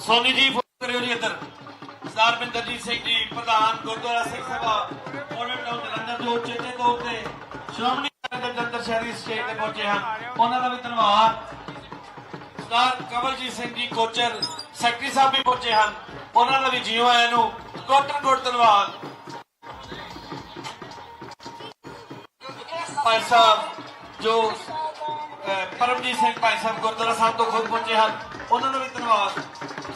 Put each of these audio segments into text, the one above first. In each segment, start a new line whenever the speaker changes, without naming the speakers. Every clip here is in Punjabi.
ਸੋਨੀ ਜੀ, ਫੋਨ ਕਰਿਓ ਜੀ ਇੱਧਰ। ਸਰਦਾਰ ਬਿੰਦਰਜੀਤ ਸਿੰਘ ਜੀ, ਪ੍ਰਧਾਨ ਗੁਰਦੁਆਰਾ ਸਿੰਘ ਸਭਾ ਮੋਡਲ ਟਾਊਨ ਜਲੰਧਰ ਜੋ ਚੇਤੇ ਤੌਰ ਤੇ ਸ਼੍ਰੋਮਣੀ ਅਕਾਲੀ ਦਲ ਸ਼ਹਿਰੀ ਸਟੇਟ ਤੇ ਪਹੁੰਚੇ ਹਨ। ਉਹਨਾਂ ਦਾ ਵੀ ਧੰਨਵਾਦ। ਸਰਦਾਰ ਕਮਲਜੀਤ ਸਿੰਘ ਜੀ, ਕੋਚਰ ਸੈਕਟਰੀ ਸਾਹਿਬ ਵੀ ਪਹੁੰਚੇ ਹਨ। ਉਹਨਾਂ ਦਾ ਵੀ ਜੀਓ ਆਇਆਂ ਨੂੰ ਕੋਟਨ ਕੋਟ ਧੰਨਵਾਦ। ਭਾਈ ਸਾਹਿਬ ਜੋ ਪਰਮਜੀਤ ਸਿੰਘ ਭਾਈ ਸਾਹਿਬ ਗੁਰਦੁਆਰਾ ਸਾਹਿਬ ਤੋਂ ਖੁਦ ਪਹੁੰਚੇ ਹਨ, ਉਹਨਾਂ ਦਾ ਵੀ ਧੰਨਵਾਦ।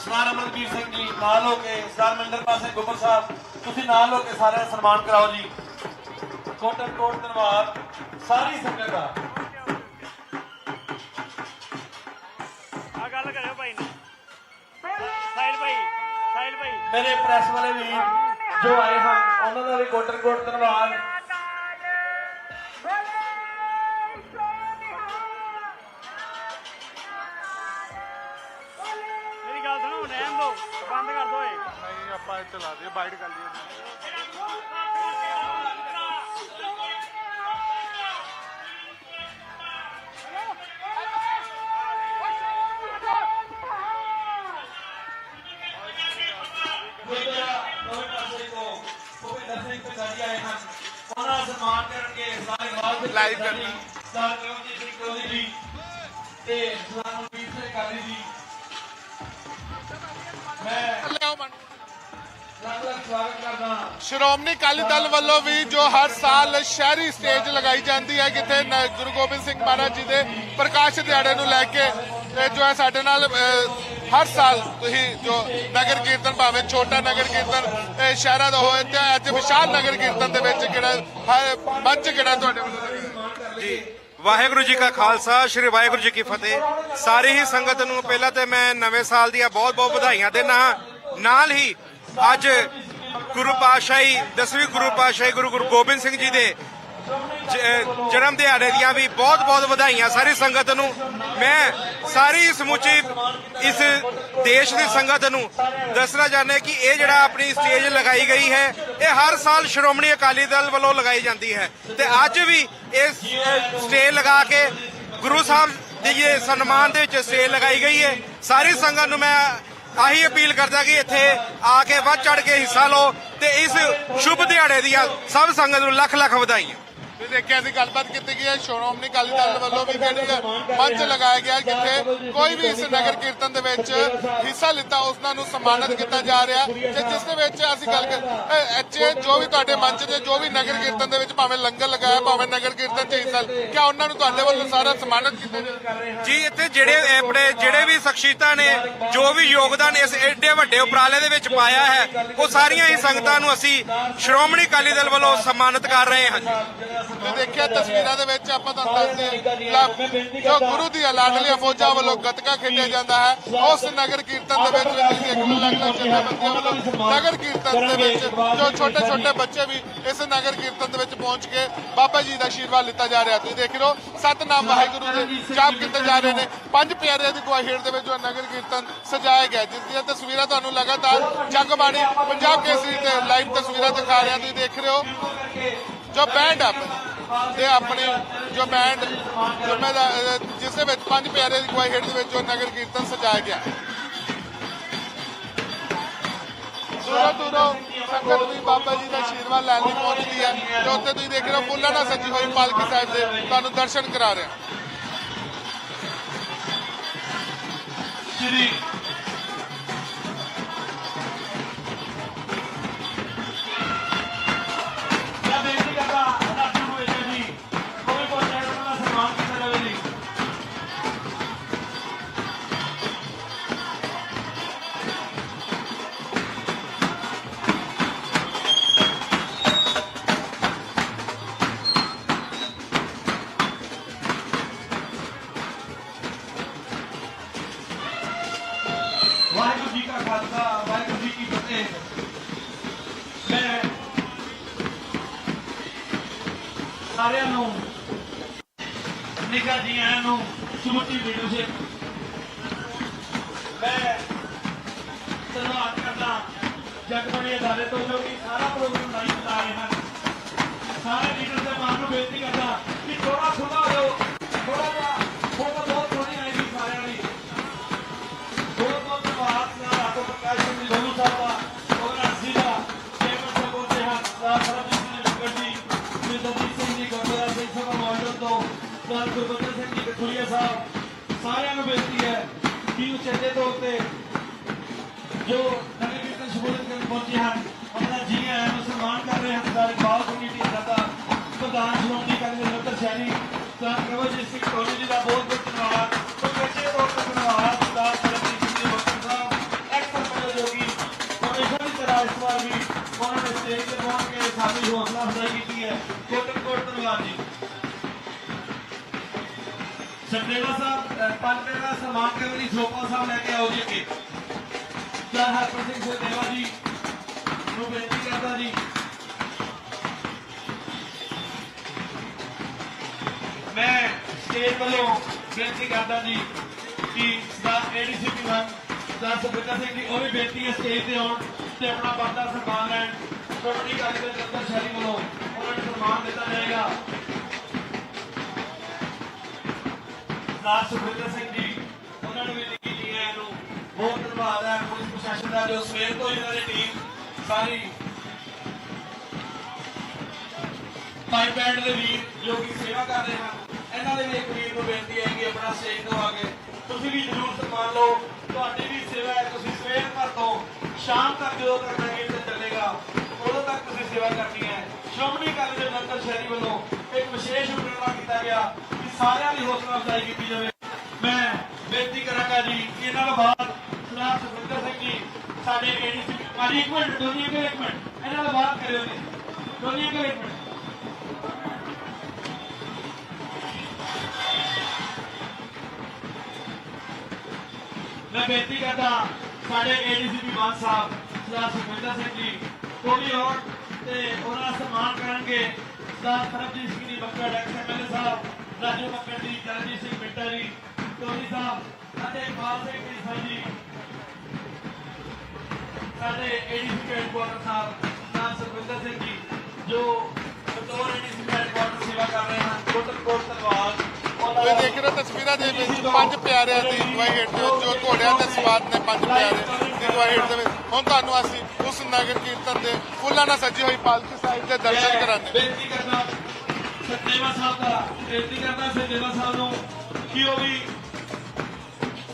ਸਰਦਾਰ ਅਮਰਵੀਰ ਸਿੰਘ ਜੀ ਨਾਲ ਹੋ ਕੇ ਸਰਦਾਰ ਮਨਿੰਦਰਪਾਲ ਸਿੰਘ ਗੁੱਬਰ ਸਾਹਿਬ ਤੁਸੀਂ ਨਾਲ ਹੋ ਕੇ ਸਾਰਿਆਂ ਦਾ ਸਨਮਾਨ ਕਰਾਓ ਜੀ। ਕੋਟਨ ਕੋਟ ਧੰਨਵਾਦ ਸਾਰੀ ਸੰਗਤ ਦਾ।
ਆ ਗੱਲ ਕਰਿਓ ਭਾਈ ਨੇ। ਸਾਹਿਲ ਭਾਈ ਸਾਹਿਲ ਭਾਈ।
ਮੇਰੇ ਪ੍ਰੈਸ ਵਾਲੇ ਵੀ ਜੋ ਆਏ ਹਨ ਉਹਨਾਂ ਦਾ ਵੀ ਕੋਟਨ ਕੋਟ ਧੰਨਵਾਦ
ਆਪਾਂ ਚਲਾ ਦਈਏ ਬਾਈਟ ਕਰ ਲਈਏ
ਦਾ ਸਨਮਾਨ ਕਰਨਗੇ ਸਾਰੇ ਗਵਾਲ ਦੇ
Live ਕਰਨਾ।
ਸਰਦਾਰ ਕਰਮਜੀਤ ਸਿੰਘ ਕੋਹਲੀ ਜੀ ਤੇ ਸਵਾਗਤ ਕਰਦਾ
ਸ਼੍ਰੋਮਣੀ ਅਕਾਲੀ ਦਲ ਵੱਲੋਂ ਵੀ ਜੋ ਹਰ ਸਾਲ ਸ਼ਹਿਰੀ ਸਟੇਜ ਲਗਾਈ ਜਾਂਦੀ ਹੈ ਕਿਤੇ ਗੁਰੂ ਗੋਬਿੰਦ ਸਿੰਘ ਮਹਾਰਾਜ ਜੀ ਦੇ ਪ੍ਰਕਾਸ਼ ਦਿਹਾੜੇ ਨੂੰ ਲੈ ਕੇ ਜੋ ਹੈ ਸਾਡੇ ਨਾਲ ਹਰ ਸਾਲ ਤੁਸੀਂ ਜੋ ਨਗਰ ਕੀਰਤਨ ਭਾਵੇਂ ਛੋਟਾ ਨਗਰ ਕੀਰਤਨ ਇਹ ਸ਼ਹਿਰਾਂ ਦਾ ਹੋਏ ਤੇ ਅੱਜ ਵਿਸ਼ਾਲ ਨਗਰ ਕੀਰਤਨ ਦੇ ਵਿੱਚ ਕਿਹੜਾ ਹਰ ਮੰਚ ਕਿਹੜਾ ਤੁਹਾਡੇ ਵੱਲੋਂ?
ਜੀ ਵਾਹਿਗੁਰੂ ਜੀ ਕਾ ਖਾਲਸਾ ਸ੍ਰੀ ਵਾਹਿਗੁਰੂ ਜੀ ਕੀ ਫਤਿਹ। ਸਾਰੀ ਹੀ ਸੰਗਤ ਨੂੰ ਪਹਿਲਾਂ ਤੇ ਮੈਂ ਨਵੇਂ ਸਾਲ ਦੀਆਂ ਬਹੁਤ-ਬਹੁਤ ਵਧਾਈਆਂ ਦੇਣਾ ਨਾਲ ਹੀ ਅੱਜ ਗੁਰੂ ਪਾਤਸ਼ਾਹੀ, ਦਸਵੀਂ ਗੁਰੂ ਪਾਤਸ਼ਾਹੀ ਗੁਰੂ ਗੁਰੂ ਗੋਬਿੰਦ ਸਿੰਘ ਜੀ ਦੇ ਜਨਮ ਦਿਹਾੜੇ ਦੀਆਂ ਵੀ ਬਹੁਤ-ਬਹੁਤ ਵਧਾਈਆਂ ਸਾਰੀ ਸੰਗਤ ਨੂੰ। ਮੈਂ ਸਾਰੀ ਸਮੁੱਚੀ ਇਸ ਦੇਸ਼ ਦੀ ਸੰਗਤ ਨੂੰ ਦੱਸਣਾ ਚਾਹੁੰਦਾ ਕਿ ਇਹ ਜਿਹੜਾ ਆਪਣੀ ਸਟੇਜ ਲਗਾਈ ਗਈ ਹੈ, ਇਹ ਹਰ ਸਾਲ ਸ਼੍ਰੋਮਣੀ ਅਕਾਲੀ ਦਲ ਵੱਲੋਂ ਲਗਾਈ ਜਾਂਦੀ ਹੈ। ਤੇ ਅੱਜ ਵੀ ਇਸ ਸਟੇਜ ਲਗਾ ਕੇ ਗੁਰੂ ਸਾਹਿਬ ਦੀ ਇਹ ਸਨਮਾਨ ਦੇ ਵਿੱਚ ਸਟੇਜ ਲਗਾਈ ਗਈ ਹੈ। ਸਾਰੀ ਸੰਗਤ ਨੂੰ ਮੈਂ ਆਹੀ ਅਪੀਲ ਕਰਦਾ ਕਿ ਇੱਥੇ ਆ ਕੇ ਵੱਧ ਚੜ ਕੇ ਹਿੱਸਾ ਲਓ ਤੇ ਇਸ ਸ਼ੁਭ ਦਿਹਾੜੇ ਦੀਆਂ ਸਭ ਸੰਗਤ ਨੂੰ ਲੱਖ ਲੱਖ ਵਧਾਈਆਂ।
ਤੁਸੀਂ ਦੇਖਿਆ ਸੀ, ਗੱਲਬਾਤ ਕੀਤੀ ਗਈ ਹੈ, ਸ਼੍ਰੋਮਣੀ ਅਕਾਲੀ ਦਲ ਵੱਲੋਂ ਵੀ ਜਿਹੜੀ ਮੰਚ ਲਗਾਇਆ ਗਿਆ ਜਿੱਥੇ ਕੋਈ ਵੀ ਇਸ ਨਗਰ ਕੀਰਤਨ ਦੇ ਵਿੱਚ ਹਿੱਸਾ ਲਿੱਤਾ ਉਹਨਾਂ ਨੂੰ ਸਨਮਾਨਿਤ ਕੀਤਾ ਜਾ ਰਿਹਾ ਤੇ ਜਿਸ ਦੇ ਵਿੱਚ ਅਸੀਂ ਗੱਲ ਕਰ ਜੋ ਵੀ ਤੁਹਾਡੇ ਮੰਚ ਤੇ ਜੋ ਵੀ ਨਗਰ ਕੀਰਤਨ ਦੇ ਵਿੱਚ ਭਾਵੇਂ ਲੰਗਰ ਲਗਾਇਆ, ਭਾਵੇਂ ਨਗਰ ਕੀਰਤਨ 'ਚ ਹਿੱਸਾ ਕਿਆ ਉਹਨਾਂ ਨੂੰ ਤੁਹਾਡੇ ਵੱਲੋਂ ਸਾਰਾ ਸਨਮਾਨਿਤ ਕੀਤਾ ਜਾਵੇ
ਜੀ, ਇੱਥੇ ਜਿਹੜੇ ਆਪਣੇ ਜਿਹੜੇ ਵੀ ਸ਼ਖਸੀਅਤਾਂ ਨੇ, ਜੋ ਵੀ ਯੋਗਦਾਨ ਇਸ ਏਡੇ ਵੱਡੇ ਉਪਰਾਲੇ ਦੇ ਵਿੱਚ ਪਾਇਆ ਹੈ, ਉਹ ਸਾਰੀਆਂ ਹੀ ਸੰਗਤਾਂ ਨੂੰ ਅਸੀਂ ਸ਼੍ਰੋਮਣੀ ਅਕਾਲੀ ਦਲ ਵੱਲੋਂ ਸਨਮਾਨਿਤ ਕਰ ਰਹੇ ਹਾਂ।
ਤੁਸੀਂ ਦੇਖਿਆ ਤਸਵੀਰਾਂ ਦੇ ਵਿੱਚ ਆਪਾਂ ਤੁਹਾਨੂੰ ਦੱਸਦੇ ਹਾਂ, ਜੋ ਗੁਰੂ ਦੀ ਲਾਡਲੀਆਂ ਫੌਜਾਂ ਵੱਲੋਂ ਗੱਤਕਾ ਖੇਡਿਆ ਜਾਂਦਾ ਹੈ ਉਸ ਨਗਰ ਕੀਰਤਨ ਦੇ ਵਿੱਚ ਵੀ ਤੁਸੀਂ ਇੱਕ ਲੱਖ ਜਥੇਬੰਦੀਆਂ ਵੱਲੋਂ ਨਗਰ ਕੀਰਤਨ ਦੇ ਵਿੱਚ ਜੋ ਛੋਟੇ ਛੋਟੇ ਬੱਚੇ ਵੀ ਇਸ ਨਗਰ ਕੀਰਤਨ ਦੇ ਵਿੱਚ ਪਹੁੰਚ ਕੇ ਬਾਬਾ ਜੀ ਦਾ ਆਸ਼ੀਰਵਾਦ ਲਿੱਤਾ ਜਾ ਰਿਹਾ। ਤੁਸੀਂ ਦੇਖ ਰਹੇ ਹੋ। ਸਤਨਾਮ ਵਾਹਿਗੁਰੂ ਦੇ ਜਾਪ ਕੀਤੇ ਜਾ ਰਹੇ ਨੇ। ਪੰਜ ਪਿਆਰਿਆਂ ਦੀ ਗਵਾਹੀ ਹੇਠ ਦੇ ਵਿੱਚ ਜੋ ਨਗਰ ਕੀਰਤਨ ਸਜਾਇਆ ਗਿਆ ਜਿਸ ਦੀਆਂ ਤਸਵੀਰਾਂ ਤੁਹਾਨੂੰ ਲਗਾਤਾਰ ਜਗਬਾਣੀ ਪੰਜਾਬ ਕੇਸਰੀ ਤੇ ਲਾਈਵ ਤਸਵੀਰਾਂ ਦਿਖਾ ਰਿਹਾ। ਤੁਸੀਂ ਦੇਖ ਰਹੇ ਹੋ। ਜੋ ਬੈਂਡ ਆਪਣੀ, ਤੇ ਆਪਣੀ ਜੋ ਬੈਂਡ ਜਿਸ ਦੇ ਵਿੱਚ ਪੰਜ ਪਿਆਰੇ ਦੀ ਗਵਾਹੀ ਹੇਠ ਦੇ ਵਿੱਚ ਜੋ ਨਗਰ ਕੀਰਤਨ ਸਜਾਇਆ ਗਿਆ। ਦੂਰੋਂ ਦੂਰੋਂ ਸੰਗਤ ਵੀ ਬਾਬਾ ਜੀ ਦਾ ਆਸ਼ੀਰਵਾਦ ਲੈਣ ਲਈ ਪਹੁੰਚਦੀ ਹੈ, ਤੇ ਉੱਥੇ ਤੁਸੀਂ ਦੇਖ ਰਹੇ ਹੋ ਫੁੱਲਾਂ ਨਾਲ ਸਜੀ ਹੋਈ ਪਾਲਕੀ ਸਾਹਿਬ ਦੇ, ਤੁਹਾਨੂੰ ਦਰਸ਼ਨ ਕਰਾ ਰਹੇ। ਹਾਂ
ਸ਼੍ਰੀ ਨੂੰ ਸਮੁੱਚੀ ਲੀਡਰਸ਼ਿਪ ਮੈਂ ਜੋ ਨਗਰ ਕੀਰਤਨ ਸ਼ਮੂਲੀਅਤ ਕਰਨ ਪਹੁੰਚੇ ਹਨ ਉਹਨਾਂ ਦਾ ਜੀ ਆਇਆਂ ਨੂੰ ਸਨਮਾਨ ਕਰ ਰਹੇ ਹਨ, ਸਾਰੇ ਬਾਲ ਕਮੇਟੀ ਦਾ ਪ੍ਰਧਾਨ ਸ਼੍ਰੋਮਣੀ ਅਕਾਲੀ ਦਲ ਨਗਰ ਸ਼ਹਿਰੀ ਸਰ ਕਵਲਜੀਤ ਸਿੰਘ ਧੋਨੀ ਜੀ ਦਾ ਬਹੁਤ ਬਹੁਤ ਧੰਨਵਾਦ ਤੋਂ ਕੱਚੇ ਧੰਨਵਾਦ ਦਾ ਸਰਬਜੀਤ ਸਿੰਘ ਬੱਕਰ ਸਾਹਿਬ ਐਕਟਰ ਮੈਨੇਜਰ ਹਮੇਸ਼ਾ ਦੀ ਤਰ੍ਹਾਂ ਇਸ ਵਾਰ ਵੀ ਉਹਨਾਂ ਨੇ ਸਟੇਜ ਤੇ ਪਹੁੰਚ ਕੇ ਸਾਡੀ ਹੌਸਲਾ ਅਫਜ਼ਾਈ ਕੀਤੀ ਹੈ। ਕੋਟਨ ਕੋਟ ਧੰਨਵਾਦ ਜੀ। ਸੰਦੇਵਾ ਸਾਹਿਬ ਪੰਜ ਦਾ ਸਨਮਾਨ ਕਰਨ ਲਈ ਸੋਪਾ ਸਾਹਿਬ ਲੈ ਕੇ ਆਓ ਜੀ ਅੱਗੇ। ਸਰ ਹਰਪ੍ਰੀਤ ਸਿੰਘ ਸੰਦੇਵਾ ਜੀ ਨੂੰ ਬੇਨਤੀ ਕਰਦਾ ਜੀ। ਮੈਂ ਸਟੇਜ ਵੱਲੋਂ ਬੇਨਤੀ ਕਰਦਾ ਜੀ ਕਿ ਦਾ ਏਡੀਸੀਪੀ ਵਨ ਦਾ ਸੁਖਵਿੰਦਰ ਸਿੰਘ ਜੀ ਉਹ ਵੀ ਬੇਨਤੀ ਹੈ ਸਟੇਜ ਤੇ ਆਉਣ ਤੇ ਆਪਣਾ ਬੰਦਾ ਸਨਮਾਨ ਲੈਣ। ਸ਼੍ਰੋਮਣੀ ਅਕਾਲੀ ਦਲ ਜਨਤਾ ਵੱਲੋਂ ਉਹਨਾਂ ਨੂੰ ਸਨਮਾਨ ਦਿੱਤਾ ਜਾਏਗਾ। ਸਰਦਾਰ ਸੁਖਵਿੰਦਰ ਸਿੰਘ ਜੀ ਉਹਨਾਂ ਨੂੰ ਵੀ ਨਿੱਕੀ ਜੀ ਆਇਆਂ ਨੂੰ ਬਹੁਤ ਧੰਨਵਾਦ ਹੈ ਪੁਲਿਸ ਪ੍ਰਸ਼ਾਸਨ ਜੋ ਸਵੇਰ ਤੋਂ ਇਹਨਾਂ ਦੀ ਟੀਮ ਸਾਰੀ ਭਾਈ ਬੈਂਡ ਦੇ ਵੀਰ ਜੋ ਕਿ ਸੇਵਾ ਕਰ ਰਹੇ ਹਨ, ਇਹਨਾਂ ਦੇ ਵੀ ਇੱਕ ਵੀਰ ਨੂੰ ਬੇਨਤੀ ਹੈ ਕਿ ਆਪਣਾ ਸਟੇਜ ਤੋਂ ਆ ਕੇ ਤੁਸੀਂ ਵੀ ਜ਼ਰੂਰ ਸਨਮਾਨ ਲਓ। ਤੁਹਾਡੀ ਵੀ ਸੇਵਾ ਹੈ, ਤੁਸੀਂ ਸਵੇਰ ਤੱਕ ਤੋਂ ਸ਼ਾਮ ਤੱਕ ਜਦੋਂ ਤੱਕ ਨਗਰ ਤੇ ਚੱਲੇਗਾ, ਉਦੋਂ ਤੱਕ ਤੁਸੀਂ ਸੇਵਾ ਕਰਨੀ ਹੈ। ਸ਼੍ਰੋਮਣੀ ਅਕਾਲੀ ਦਲ ਜਨਤਾ ਸ਼ਹਿਰੀ ਵੱਲੋਂ ਇੱਕ ਵਿਸ਼ੇਸ਼ ਉਪਰਾਲਾ ਕੀਤਾ ਗਿਆ ਕਿ ਸਾਰਿਆਂ ਦੀ ਹੌਸਲਾ ਅਫਜ਼ਾਈ ਕੀਤੀ ਜਾਵੇ। ਮੈਂ ਬੇਨਤੀ ਕਰਾਂਗਾ ਜੀ ਕਿ ਇਹਨਾਂ ਤੋਂ ਬਾਅਦ ਸਰਦਾਰ ਸੁਖਵਿੰਦਰ ਸਿੰਘ ਜੀ ਸਾਡੇ ਏਡੀਸੀ ਮਾਰੀ ਇੱਕ ਮਿੰਟ ਦੋਨੀਆਂ ਕੇ ਇੱਕ ਮਿੰਟ, ਇਹਨਾਂ ਤੋਂ ਬਾਅਦ ਕਰਿਓ ਜੀ। ਦੋਨੀਆਂ ਕੇ ਇੱਕ ਮਿੰਟ। ਮੈਂ ਬੇਨਤੀ ਕਰਦਾ, ਸਾਡੇ ਏਡੀਸੀਪੀ ਮਾਨ ਸਾਹਿਬ, ਸਰਦਾਰ ਸੁਖਵਿੰਦਰ ਸਿੰਘ ਜੀ ਉਹ ਵੀ ਆਉਣ ਤੇ ਉਹਨਾਂ ਦਾ ਸਨਮਾਨ ਕਰਨਗੇ, ਸਰਦਾਰ ਸਰਬਜੀਤ ਸਿੰਘ ਜੀ ਬੱਕੜ ਐਕਸ ਐਮਐਲਏ ਸਾਹਿਬ, ਰਾਜੂ ਬੱਕੜ ਜੀ ਜਰਜੀਤ ਸਿੰਘ ਮਿੰਟਾ ਜੀ ਟੋਨੀ ਸਾਹਿਬ ਅਤੇ ਇਕਬਾਲ ਸਿੰਘ ਜੀ ਜੀ। ਸਾਡੇ ਏਡੀਸੀਪੀ ਹੈਡਕੁਆਟਰ ਸਾਹਿਬ ਸਰਦਾਰ ਸੁਖਵਿੰਦਰ ਸਿੰਘ ਜੀ ਜੋ ਬਤੌਰ ਏਡੀਸੀਪੀ ਹੈਡਕੁਆਟਰ ਸੇਵਾ ਕਰ ਰਹੇ ਹਨ ਕੋਟਨ ਕੋਟ ਧੰਨਵਾਦ ਉਹਨਾਂ
ਤੁਸੀਂ
ਦਾ-
ਦੇਖ ਰਹੇ ਤਸਵੀਰਾਂ ਦੇ ਵਿੱਚ ਪੰਜ ਪਿਆਰਿਆਂ ਦੀ ਅਗਵਾਈ ਹੇਠ ਜੋ ਜੋ ਘੋੜਿਆਂ ਦੇ ਸਵਾਰ ਨੇ ਪੰਜ ਪਿਆਰੇ ਦੀ ਅਗਵਾਈ ਹੇਠ ਦੇ ਵਿੱਚ। ਹੁਣ ਤੁਹਾਨੂੰ ਅਸੀਂ ਉਸ ਨਗਰ ਕੀਰਤਨ ਦੇ ਫੁੱਲਾਂ ਨਾਲ ਸਜੀ ਹੋਈ ਪਾਲਕੀ ਸਾਹਿਬ ਦੇ ਦਰਸ਼ਨ ਕਰਾਂਗੇ।
ਬੇਨਤੀ ਕਰਦਾ ਸਤੇਵਾ ਸਾਹਿਬ ਦਾ ਬੇਨਤੀ ਕਰਦਾ ਸਤੇਵਾ ਸਾਹਿਬ ਨੂੰ ਕਿ ਉਹ ਵੀ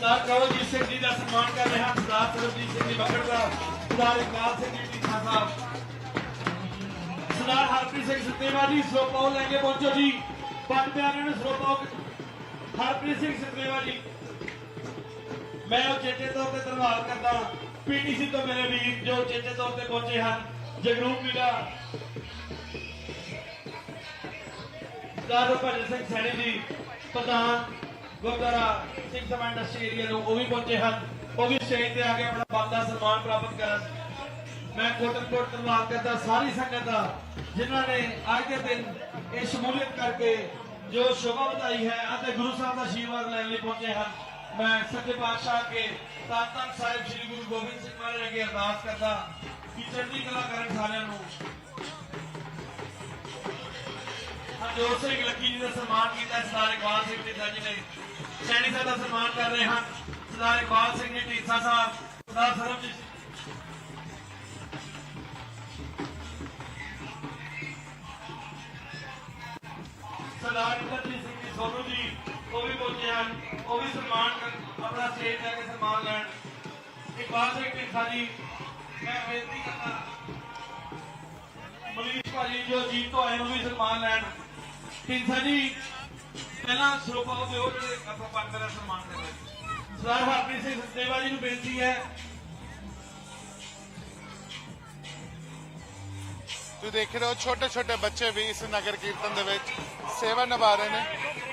ਸਰਦਾਰ ਕਵਲਜੀਤ ਸਿੰਘ ਜੀ ਦਾ ਸਨਮਾਨ ਕਰ ਰਹੇ ਹਨ ਸਰਦਾਰ ਸਰਬਜੀਤ ਸਿੰਘ ਜੀ ਬੱਕੜ ਦਾ, ਸਰਦਾਰ ਇਕਬਾਲ ਸਿੰਘ ਜੀ ਢੀਠਾ ਸਾਹਿਬ। ਸਰਦਾਰ ਹਰਪ੍ਰੀਤ ਸਿੰਘ ਸਤੇਵਾ ਜੀ, ਸਰੋਪਾਓ ਲੈ ਕੇ ਪਹੁੰਚੋ ਜੀ। ਪੰਜ ਪਿਆਰਿਆਂ ਨੂੰ ਸਰੋਪਾਓ ਹਰਪ੍ਰੀਤ ਸਿੰਘ ਸਤੇਵਾ ਜੀ। ਮੈਂ ਉਹ ਚੇਤੇ ਤੌਰ ਤੇ ਧੰਨਵਾਦ ਕਰਦਾ ਪੀਟੀਸੀ ਤੋਂ ਮੇਰੇ ਵੀਰ ਜੋ ਚੇਤੇ ਤੌਰ ਤੇ ਪਹੁੰਚੇ ਹਨ, ਜਗਰੂਪ ਵੀਰਾ। ਸਰਦਾਰ ਭਜਨ ਸਿੰਘ ਸੈਣੀ ਜੀ, ਪ੍ਰਧਾਨ ਗੁਰਦੁਆਰਾ ਸਿੰਘ ਸਭਾ ਇੰਡਸਟਰੀ ਏਰੀਆ ਨੂੰ ਉਹ ਵੀ ਪਹੁੰਚੇ ਹਨ। ਉਹ ਵੀ ਸਟੇਜ ਤੇ ਆ ਕੇ ਆਪਣਾ ਬੰਦਾ ਸਨਮਾਨ ਪ੍ਰਾਪਤ ਕਰਨ। ਮੈਂ ਕੋਟਨ ਧੰਨਵਾਦ ਕਰਦਾ, ਸਾਰੀ ਸੰਗਤ ਦਾ, ਜਿਨ੍ਹਾਂ ਨੇ ਅੱਜ ਦੇ ਦਿਨ ਇਹ ਸ਼ਮੂਲੀਅਤ ਕਰਕੇ ਜੋ ਸ਼ੋਭਾ ਵਧਾਈ ਹੈ ਅਤੇ ਗੁਰੂ ਸਾਹਿਬ ਦਾ ਆਸ਼ੀਰਵਾਦ ਲੈਣ ਲਈ ਪਹੁੰਚੇ ਹਨ। ਮੈਂ ਸੱਚੇ ਪਾਤਸ਼ਾਹ ਅੱਗੇ ਧੰਨ ਧੰਨ ਸਾਹਿਬ ਸ੍ਰੀ ਗੁਰੂ ਗੋਬਿੰਦ ਸਿੰਘ ਮਹਾਰਾਜ ਅੱਗੇ ਅਰਦਾਸ ਕਰਦਾ, ਕਿ ਚੜ੍ਹਦੀ ਕਲਾ ਕਰਨ ਸਾਰਿਆਂ ਨੂੰ। ਹਰਜੋਤ ਸਿੰਘ ਲੱਕੀ ਜੀ ਦਾ ਸਨਮਾਨ ਕੀਤਾ ਸਰਦਾਰ ਇਕਬਾਲ ਸਿੰਘ ਢੀਠਾ ਜੀ ਨੇ ਸੈਣੀ ਸਾਹਿਬ ਦਾ ਸਨਮਾਨ ਕਰ ਰਹੇ ਹਨ ਸਰਦਾਰ ਇਕਬਾਲ ਸਿੰਘ ਜੀ ਢੀਠਾ ਸਾਹਿਬ ਸਰਦਾਰ ਸਰਬਜੀਤ ਸਿੰਘ ਸਰਦਾਰ ਇੰਦਰਜੀਤ ਸਿੰਘ ਜੀ ਸੋਨੂ ਜੀ ਉਹ ਵੀ ਪਹੁੰਚੇ ਹਨ ਉਹ ਵੀ ਸਨਮਾਨ ਕਰ ਆਪਣਾ ਸਟੇਜ ਲੈ ਕੇ ਸਨਮਾਨ ਲੈਣ ਇਕਬਾਲ ਸਿੰਘ ਢੀਠਾ ਜੀ ਮੈਂ ਬੇਨਤੀ ਕਰਦਾ ਮਨੀਸ਼ ਭਾਜੀ ਜੋ ਜੀਤ ਤੋਂ ਆਏ ਨੂੰ ਵੀ ਸਨਮਾਨ ਲੈਣ ਢੀਠਾ ਜੀ। ਪਹਿਲਾਂ ਸਰੋਪਾਓ ਦੇ ਜਿਹੜੇ ਆਪਾਂ ਪੰਜ ਦਾ ਸਨਮਾਨ ਕਰਦੇ ਸਰਦਾਰ ਹਰਪ੍ਰੀਤ ਸਿੰਘ ਸਤੇਵਾ ਜੀ ਨੂੰ ਬੇਨਤੀ ਹੈ।
ਤੁਸੀਂ ਦੇਖ ਰਹੇ ਹੋ ਛੋਟੇ ਛੋਟੇ ਬੱਚੇ ਵੀ ਇਸ ਨਗਰ ਕੀਰਤਨ ਦੇ ਵਿੱਚ ਸੇਵਾ ਨਿਭਾ ਰਹੇ ਨੇ।